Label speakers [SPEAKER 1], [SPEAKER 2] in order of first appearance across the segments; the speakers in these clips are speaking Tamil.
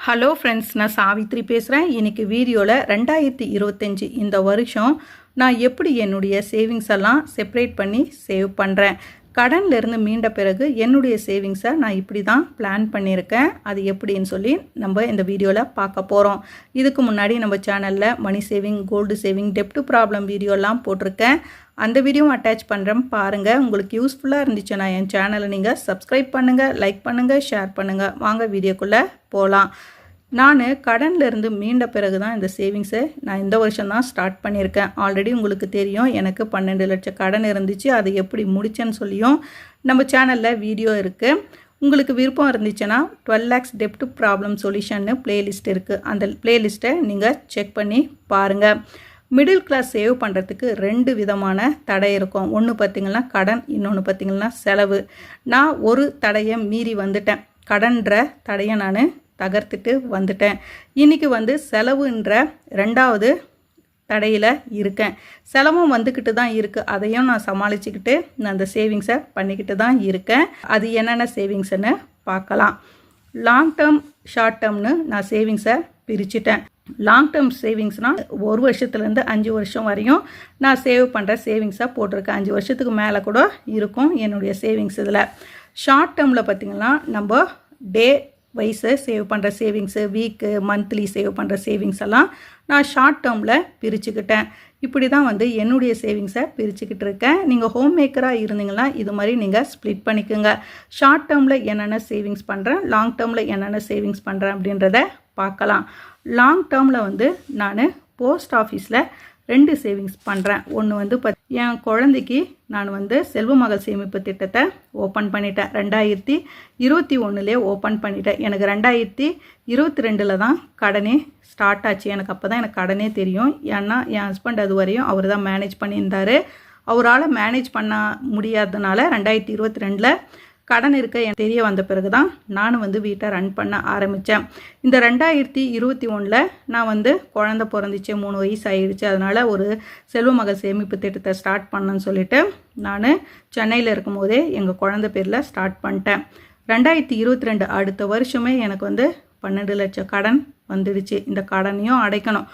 [SPEAKER 1] ஹலோ ஃப்ரெண்ட்ஸ் நான் சாவித்ரி பேசுகிறேன் இன்றைக்கி வீடியோவில் ரெண்டாயிரத்தி இருபத்தஞ்சி இந்த வருஷம் நான் எப்படி என்னுடைய சேவிங்ஸ் எல்லாம் செப்பரேட் பண்ணி சேவ் பண்ணுறேன் கடன்லேருந்து மீண்ட பிறகு என்னுடைய சேவிங்ஸை நான் இப்படி தான் பிளான் பண்ணியிருக்கேன். அது எப்படின்னு சொல்லி நம்ம இந்த வீடியோவில் பார்க்க போகிறோம் இதுக்கு முன்னாடி நம்ம சேனலில் மணி சேவிங் கோல்டு சேவிங் டெப்ட் ப்ராப்ளம் வீடியோலாம் போட்டிருக்கேன். அந்த வீடியோவும் அட்டாச் பண்ணுறேன் பாருங்கள் உங்களுக்கு யூஸ்ஃபுல்லாக இருந்துச்சுன்னா என் சேனலை நீங்கள் சப்ஸ்கிரைப் பண்ணுங்கள் லைக் பண்ணுங்கள் ஷேர் பண்ணுங்கள் வாங்க வீடியோக்குள்ளே போகலாம் நான் கடன்லேருந்து மீண்ட பிறகு தான் இந்த சேவிங்ஸை நான் இந்த வருஷம் தான் ஸ்டார்ட் பண்ணியிருக்கேன். ஆல்ரெடி உங்களுக்கு தெரியும் எனக்கு பன்னெண்டு லட்சம் கடன் இருந்துச்சு. அதை எப்படி முடிச்சேன்னு சொல்லியும் நம்ம சேனலில் வீடியோ இருக்குது உங்களுக்கு விருப்பம் இருந்துச்சுன்னா டுவெல் லேக்ஸ் டெப்ட் ப்ராப்ளம் சொல்யூஷன்னு பிளேலிஸ்ட் இருக்குது அந்த பிளேலிஸ்ட்டை நீங்கள் செக் பண்ணி பாருங்கள் மிடில் கிளாஸ் சேவ் பண்ணுறதுக்கு ரெண்டு விதமான தடை இருக்கும். ஒன்று பார்த்திங்கன்னா கடன் இன்னொன்று பார்த்திங்கன்னா செலவு. நான் ஒரு தடையை மீறி வந்துட்டேன். கடன்ற தடையை நான் தகர்த்துட்டு வந்துட்டேன். இன்றைக்கி வந்து செலவுன்ற ரெண்டாவது தடையில் இருக்கேன். செலவும் வந்துக்கிட்டு தான் இருக்குது அதையும் நான் சமாளிச்சுக்கிட்டு நான் அந்த சேவிங்ஸை பண்ணிக்கிட்டு தான் இருக்கேன். அது என்னென்ன சேவிங்ஸ்னு பார்க்கலாம். லாங் டேர்ம் ஷார்ட் டேர்ம்னு நான் சேவிங்ஸை பிரிச்சுட்டேன். லாங் டேர்ம் சேவிங்ஸ்னால் ஒரு வருஷத்துலேருந்து அஞ்சு வருஷம் வரையும் நான் சேவ் பண்ணுற சேவிங்ஸாக போட்டிருக்கேன். அஞ்சு வருஷத்துக்கு மேலே கூட இருக்கும் என்னுடைய சேவிங்ஸ் இதில். ஷார்ட் டேர்மில் பார்த்திங்கன்னா நம்ம டே வைஸை சேவ் பண்ணுற சேவிங்ஸு வீக்கு மந்த்லி சேவ் பண்ணுற சேவிங்ஸ் எல்லாம் நான் ஷார்ட் டேர்மில் பிரிச்சுக்கிட்டேன். இப்படி தான் வந்து என்னுடைய சேவிங்ஸை பிரிச்சுக்கிட்டு இருக்கேன் நீங்கள் ஹோம் மேக்கராக இருந்தீங்கன்னா இது மாதிரி நீங்கள் ஸ்ப்ளிட் பண்ணிக்கோங்க. ஷார்ட் டேர்மில் என்னென்ன சேவிங்ஸ் பண்ணுறேன் லாங் டேர்மில் என்னென்ன சேவிங்ஸ் பண்ணுறேன் அப்படின்றத பார்க்கலாம். லாங் டேர்மில் வந்து நான் போஸ்ட் ஆஃபீஸில் ரெண்டு சேவிங்ஸ் பண்ணுறேன் ஒன்று வந்து பத் என் குழந்தைக்கு நான் வந்து செல்வ மகள் சேமிப்பு திட்டத்தை ஓப்பன் பண்ணிட்டேன். ரெண்டாயிரத்தி இருபத்தி ஒன்றுலேயே ஓப்பன் பண்ணிட்டேன். எனக்கு ரெண்டாயிரத்தி இருபத்தி ரெண்டில் தான் கடனே ஸ்டார்ட் ஆச்சு. எனக்கு அப்போ தான் எனக்கு கடனே தெரியும். ஏன்னா என் ஹஸ்பண்ட் அது வரையும் அவர் தான் மேனேஜ் பண்ணியிருந்தார். அவரால் மேனேஜ் பண்ண முடியாததுனால ரெண்டாயிரத்தி இருபத்தி ரெண்டில் கடன் இருக்க எனக்கு தெரிய வந்த பிறகு தான் நானும் வந்து வீட்டை ரன் பண்ண ஆரம்பித்தேன் இந்த ரெண்டாயிரத்தி இருபத்தி ஒன்றில் நான் வந்து குழந்த பிறந்துச்சு மூணு வயசு ஆயிடுச்சு அதனால் ஒரு செல்வ மகள் சேமிப்பு திட்டத்தை ஸ்டார்ட் பண்ணேன்னு சொல்லிட்டு நான் சென்னையில் இருக்கும் போதே எங்கள் குழந்த பேரில் ஸ்டார்ட் பண்ணிட்டேன். ரெண்டாயிரத்தி இருபத்தி ரெண்டு அடுத்த வருஷமே எனக்கு வந்து பன்னெண்டு லட்சம் கடன் வந்துடுச்சு. இந்த கடனையும் அடைக்கணும்.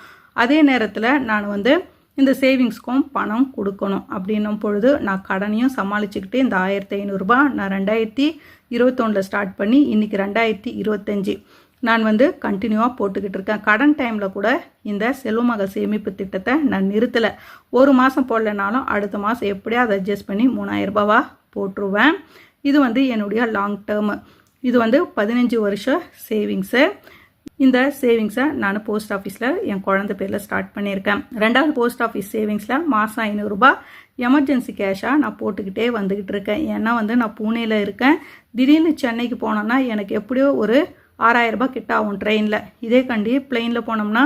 [SPEAKER 1] அதே நேரத்தில் நான் வந்து இந்த சேவிங்ஸ்க்கும் பணம் கொடுக்கணும். அப்படின்னும் பொழுது நான் கடனையும் சமாளிச்சுக்கிட்டு இந்த ஆயிரத்தி ஐநூறுரூபா நான் ரெண்டாயிரத்தி இருபத்தொன்னில் ஸ்டார்ட் பண்ணி இன்றைக்கி ரெண்டாயிரத்தி இருபத்தஞ்சி. நான் வந்து கண்டினியூவாக போட்டுக்கிட்டு இருக்கேன். கடன் டைமில் கூட இந்த செல்வமகள் சேமிப்பு திட்டத்தை நான் நிறுத்தலை. ஒரு மாதம் போடலைனாலும் அடுத்த மாதம் எப்படியோ அதை அட்ஜஸ்ட் பண்ணி மூணாயிரரூபாவாக போட்டுருவேன். இது வந்து என்னுடைய லாங் டேர்மு இது வந்து பதினஞ்சு வருஷம் சேவிங்ஸு இந்த சேவிங்ஸை நான் போஸ்ட் ஆஃபீஸில் என் குழந்த பேரில் ஸ்டார்ட் பண்ணியிருக்கேன். ரெண்டாவது போஸ்ட் ஆஃபீஸ் சேவிங்ஸில் மாதம் ஐநூறுரூபா எமர்ஜென்சி கேஷாக நான் போட்டுக்கிட்டே வந்துக்கிட்டு இருக்கேன். ஏன்னா வந்து நான் பூனேயில் இருக்கேன். திடீர்னு சென்னைக்கு போனோன்னா எனக்கு எப்படியோ ஒரு ஆறாயிரரூபா கிட்ட ஆகும் ட்ரெயினில் இதே கண்டி பிளெயினில் போனோம்னா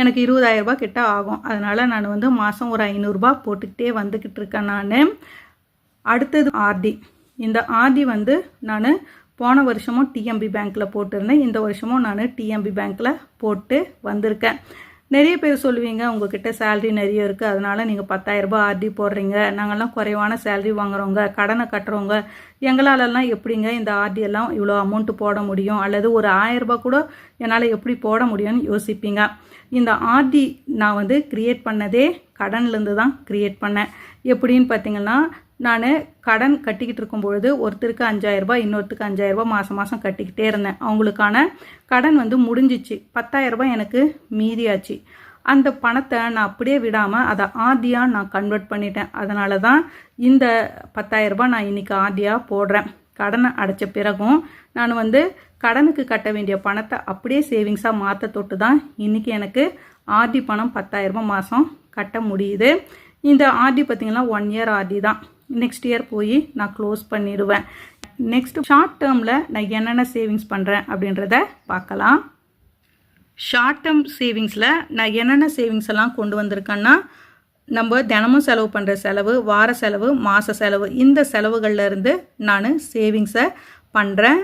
[SPEAKER 1] எனக்கு இருபதாயிரரூபா கிட்ட ஆகும். அதனால் நான் வந்து மாதம் ஒரு ஐநூறுரூபா போட்டுக்கிட்டே வந்துக்கிட்டு இருக்கேன் நான். அடுத்தது ஆர்டி இந்த ஆர்டி வந்து நான் போன வருஷமும் டிஎம்பி பேங்க்கில் போட்டிருந்தேன். இந்த வருஷமும் நான் டிஎம்பி பேங்க்கில் போட்டு வந்திருக்கேன். நிறைய பேர் சொல்லுவீங்க உங்ககிட்ட சேல்ரி நிறைய இருக்குது அதனால் நீங்கள் பத்தாயிரரூபா ஆர்டி போடுறீங்க. நாங்கள்லாம் குறைவான சேல்ரி வாங்குறவங்க கடனை கட்டுறவங்க. எங்களாலெல்லாம் எப்படிங்க இந்த ஆர்டி எல்லாம் இவ்வளோ அமௌண்ட்டு போட முடியும்? அல்லது ஒரு ஆயரரூபா கூட என்னால் எப்படி போட முடியும்னு யோசிப்பீங்க. இந்த ஆர்டி நான் வந்து க்ரியேட் பண்ணதே கடன்லேருந்து தான் க்ரியேட் பண்ணேன். எப்படின்னு பார்த்தீங்கன்னா நான் கடன் கட்டிக்கிட்டு இருக்கும் பொழுது ஒருத்தருக்கு அஞ்சாயிரரூபா இன்னொருத்தருக்கு அஞ்சாயிரரூபா மாதம் மாதம் கட்டிக்கிட்டே இருந்தேன். அவங்களுக்கான கடன் வந்து முடிஞ்சிச்சு. பத்தாயிரரூபா எனக்கு மீதியாச்சு. அந்த பணத்தை நான் அப்படியே விடாமல் அதை ஆதியாக நான் கன்வெர்ட் பண்ணிட்டேன். அதனால தான் இந்த பத்தாயிரரூபா நான் இன்றைக்கி ஆதியாக போடுறேன். கடனை அடைச்ச பிறகும் நான் வந்து கடனுக்கு கட்ட வேண்டிய பணத்தை அப்படியே சேவிங்ஸாக மாற்ற தொட்டு தான் இன்றைக்கி எனக்கு ஆர்டி பணம் பத்தாயிரரூபா மாதம் கட்ட முடியுது. இந்த ஆர்டி பார்த்திங்கன்னா ஒன் இயர் ஆர்டி தான் நெக்ஸ்ட் இயர் போய் நான் க்ளோஸ் பண்ணிடுவேன். நெக்ஸ்ட் ஷார்ட் டேர்மில் நான் என்னென்ன சேவிங்ஸ் பண்ணுறேன் அப்படின்றத பார்க்கலாம். ஷார்ட் டேர்ம் சேவிங்ஸில் நான் என்னென்ன சேவிங்ஸ் எல்லாம் கொண்டு வந்திருக்கேன்னா நம்ம தினமும் செலவு பண்ணுற செலவு வார செலவு மாத செலவு இந்த செலவுகளில் இருந்து நான் சேவிங்ஸை பண்ணுறேன்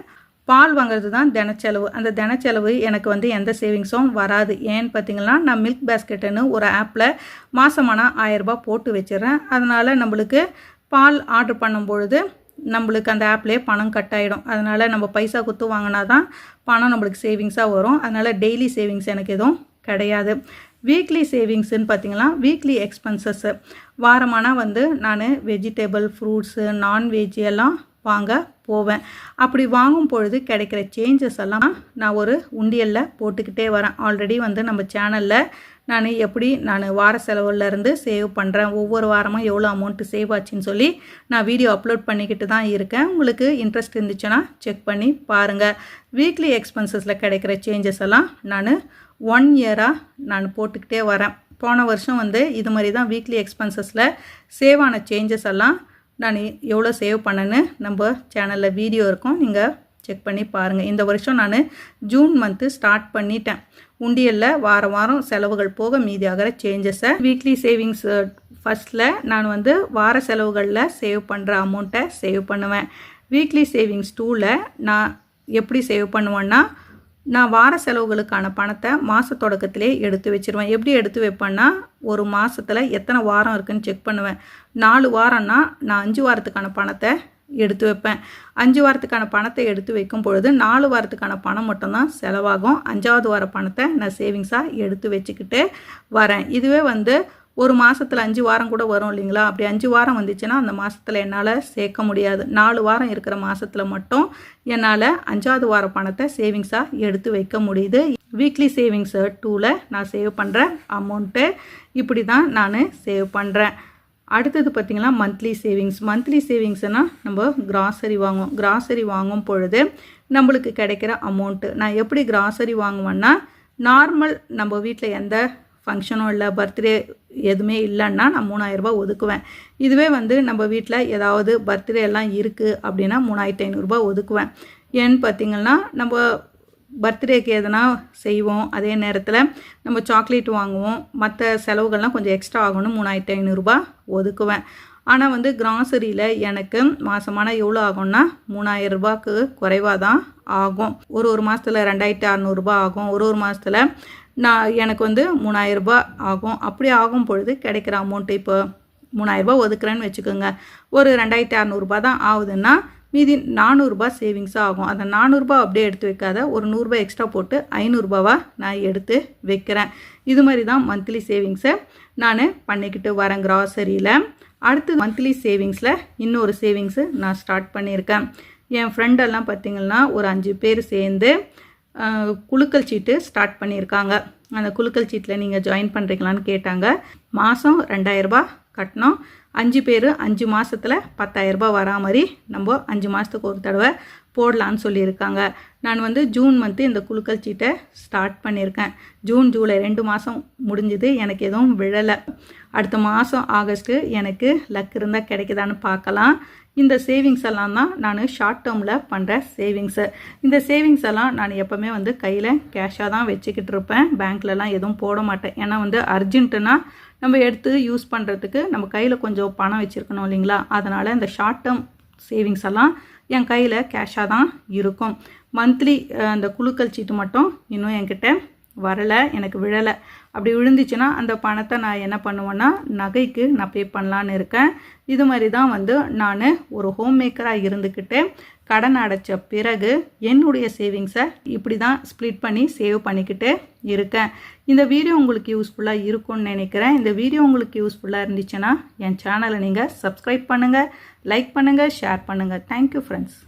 [SPEAKER 1] பால் வாங்குறது தான் தினச்செலவு. அந்த தினச்செலவு எனக்கு வந்து எந்த சேவிங்ஸும் வராது. ஏன்னு பார்த்தீங்கன்னா நான் மில்க் பேஸ்கெட்டுன்னு ஒரு ஆப்பில் மாதமான ஆயரரூபா போட்டு வச்சிடுறேன். அதனால் நம்மளுக்கு பால் ஆர்டர் பண்ணும் பொழுது நம்மளுக்கு அந்த ஆப்லேயே பணம் கட் ஆகிடும் அதனால் நம்ம பைசா கொடுத்து வாங்கினா தான் பணம் நம்மளுக்கு சேவிங்ஸாக வரும். அதனால் டெய்லி சேவிங்ஸ் எனக்கு எதுவும் கிடையாது. வீக்லி சேவிங்ஸுன்னு பார்த்தீங்கன்னா வீக்லி எக்ஸ்பென்சஸ்ஸு வாரமானால் வந்து நான் வெஜிடபிள் ஃப்ரூட்ஸு நான்வெஜ் எல்லாம் வாங்க போவேன். அப்படி வாங்கும் பொழுது கிடைக்கிற சேஞ்சஸ் எல்லாம் நான் ஒரு உண்டியலில் போட்டுக்கிட்டே வரேன். ஆல்ரெடி வந்து நம்ம சேனலில் நான் எப்படி நான் வார செலவுலேருந்து சேவ் பண்ணுறேன் ஒவ்வொரு வாரமும் எவ்வளோ அமௌண்ட்டு சேவ் ஆச்சுன்னு சொல்லி நான் வீடியோ அப்லோட் பண்ணிக்கிட்டு தான் இருக்கேன். உங்களுக்கு இன்ட்ரெஸ்ட் இருந்துச்சுன்னா செக் பண்ணி பாருங்கள் வீக்லி எக்ஸ்பென்சஸில் கிடைக்கிற சேஞ்சஸ் எல்லாம் நான் ஒன் இயராக நான் போட்டுக்கிட்டே வரேன். போன வருஷம் வந்து இது மாதிரி தான் வீக்லி எக்ஸ்பென்சஸில் சேவ் ஆன சேஞ்சஸ் எல்லாம் நான் எவ்வளோ சேவ் பண்ணேன்னு நம்ம சேனலில் வீடியோ இருக்கும். நீங்கள் செக் பண்ணி பாருங்கள் இந்த வருஷம் நான் ஜூன் மந்த்து ஸ்டார்ட் பண்ணிட்டேன். உண்டியலில் வாரம் வாரம் செலவுகள் போக மீதியாகிற சேஞ்சஸை வீக்லி சேவிங்ஸ் ஃபஸ்ட்டில் நான் வந்து வார செலவுகளில் சேவ் பண்ணுற அமௌண்ட்டை சேவ் பண்ணுவேன். வீக்லி சேவிங்ஸ் டூவில் நான் எப்படி சேவ் பண்ணுவேன்னா நான் வார செலவுகளுக்கான பணத்தை மாத தொடக்கத்திலே எடுத்து வச்சுருவேன். எப்படி எடுத்து வைப்பேன்னா ஒரு மாதத்தில் எத்தனை வாரம் இருக்குதுன்னு செக் பண்ணுவேன். நாலு வாரம்னா நான் அஞ்சு வாரத்துக்கான பணத்தை எடுத்து வைப்பேன். அஞ்சு வாரத்துக்கான பணத்தை எடுத்து வைக்கும் பொழுது நாலு வாரத்துக்கான பணம் மட்டும்தான் செலவாகும். அஞ்சாவது வார பணத்தை நான் சேவிங்ஸாக எடுத்து வச்சுக்கிட்டு வரேன். இதுவே வந்து ஒரு மாதத்தில் அஞ்சு வாரம் கூட வரும் இல்லைங்களா? அப்படி அஞ்சு வாரம் வந்துச்சுன்னா அந்த மாதத்தில் என்னால் சேர்க்க முடியாது. நாலு வாரம் இருக்கிற மாதத்தில் மட்டும் என்னால் அஞ்சாவது வார பணத்தை சேவிங்ஸாக எடுத்து வைக்க முடியுது. வீக்லி சேவிங்ஸ் டூவில் நான் சேவ் பண்ணுற அமௌண்ட்டு இப்படி தான் நான் சேவ் பண்ணுறேன் அடுத்தது பார்த்திங்கன்னா மந்த்லி சேவிங்ஸ் மந்த்லி சேவிங்ஸ்னால் நம்ம கிராசரி வாங்குவோம். கிராசரி வாங்கும் பொழுது நம்மளுக்கு கிடைக்கிற அமௌண்ட்டு நான் எப்படி கிராசரி வாங்குவேன்னா நார்மல் நம்ம வீட்டில் எந்த ஃபங்க்ஷனும் இல்லை பர்த்டே எதுவுமே இல்லைன்னா நான் மூணாயிரரூபா ஒதுக்குவேன். இதுவே வந்து நம்ம வீட்டில் ஏதாவது பர்த்டே எல்லாம் இருக்குது அப்படின்னா மூணாயிரத்தி ஐநூறுரூபா ஒதுக்குவேன். ஏன்னு பார்த்திங்கன்னா நம்ம பர்த்டேக்கு எதனா செய்வோம். அதே நேரத்தில் நம்ம சாக்லேட் வாங்குவோம். மற்ற செலவுகள்லாம் கொஞ்சம் எக்ஸ்ட்ரா ஆகணும். மூணாயிரத்தி ஐநூறுரூபா ஒதுக்குவேன். ஆனால் வந்து கிராசரியில் எனக்கு மாதமான எவ்வளோ ஆகும்னா மூணாயிரம் ரூபாய்க்கு குறைவாக தான் ஆகும். ஒரு ஒரு மாதத்தில் ரெண்டாயிரத்தி அறநூறுபா ஆகும். ஒரு ஒரு மாதத்தில் நான் எனக்கு வந்து மூணாயிரரூபா ஆகும். அப்படி ஆகும் பொழுது கிடைக்கிற அமௌண்ட்டு இப்போ மூணாயிரரூபா ஒதுக்குறேன்னு வச்சுக்கோங்க. ஒரு ரெண்டாயிரத்தி அறநூறுபா தான் ஆகுதுன்னா மீதி நானூறுரூபா சேவிங்ஸாக ஆகும். அந்த நானூறுரூபா அப்படியே எடுத்து வைக்காத. ஒரு நூறுரூபா எக்ஸ்ட்ரா போட்டு ஐநூறுரூபாவாக நான் எடுத்து வைக்கிறேன். இது மாதிரி தான் மந்த்லி சேவிங்ஸை நான் பண்ணிக்கிட்டு வரேன் கிராசரியில் அடுத்து மந்த்லி சேவிங்ஸில் இன்னொரு சேவிங்ஸு நான் ஸ்டார்ட் பண்ணியிருக்கேன். என் ஃப்ரெண்டெல்லாம் பார்த்திங்கன்னா ஒரு அஞ்சு பேர் சேர்ந்து குழுக்கள் சீட்டு ஸ்டார்ட் பண்ணியிருக்காங்க. அந்த குழுக்கள் சீட்டில் நீங்கள் ஜாயின் பண்ணுறீங்களான்னு கேட்டாங்க. மாதம் ரெண்டாயிரரூபா கட்டணும். அஞ்சு பேர் அஞ்சு மாதத்தில் பத்தாயிரரூபா வரா மாதிரி நம்ம அஞ்சு மாதத்துக்கு ஒரு தடவை போடலான்னு சொல்லியிருக்காங்க. நான் வந்து ஜூன் மந்த்து இந்த குழுக்கள் சீட்டை ஸ்டார்ட் பண்ணியிருக்கேன். ஜூன் ஜூலை ரெண்டு மாதம் முடிஞ்சுது. எனக்கு எதுவும் விழலை. அடுத்த மாதம் ஆகஸ்ட்டு எனக்கு லக் இருந்தால் கிடைக்குதான்னு பார்க்கலாம். இந்த சேவிங்ஸ் எல்லாம் தான் நான் ஷார்ட் டேர்மில் பண்ணுற சேவிங்ஸு இந்த சேவிங்ஸ் எல்லாம் நான் எப்போவுமே வந்து கையில் கேஷாக தான் வச்சுக்கிட்டு இருப்பேன். பேங்க்லலாம் எதுவும் போட மாட்டேன். ஏன்னா வந்து அர்ஜென்ட்டுனா நம்ம எடுத்து யூஸ் பண்ணுறதுக்கு நம்ம கையில் கொஞ்சம் பணம் வச்சுருக்கணும் இல்லைங்களா? அதனால் இந்த ஷார்ட் டேர்ம் சேவிங்ஸ் எல்லாம் என் கையில் கேஷாக தான் இருக்கும். மந்த்லி அந்த குழுக்கள் சீட்டு மட்டும் இன்னும் என்கிட்ட வரலை எனக்கு விழலை. அப்படி விழுந்துச்சுன்னா அந்த பணத்தை நான் என்ன பண்ணுவேன்னா நகைக்கு நான் பே பண்ணலான்னு இருக்கேன். இது மாதிரி தான் வந்து நான் ஒரு ஹோம் மேக்கராக இருந்துக்கிட்டு கடன் அடைச்ச பிறகு என்னுடைய சேவிங்ஸை இப்படி தான் ஸ்ப்ளிட் பண்ணி சேவ் பண்ணிக்கிட்டு இருக்கேன். இந்த வீடியோ உங்களுக்கு யூஸ்ஃபுல்லாக இருக்கும்னு நினைக்கிறேன். இந்த வீடியோ உங்களுக்கு யூஸ்ஃபுல்லாக இருந்துச்சுன்னா என் சேனலை நீங்கள் சப்ஸ்கிரைப் பண்ணுங்கள் லைக் பண்ணுங்கள் ஷேர் பண்ணுங்கள் தேங்க்யூ ஃப்ரெண்ட்ஸ்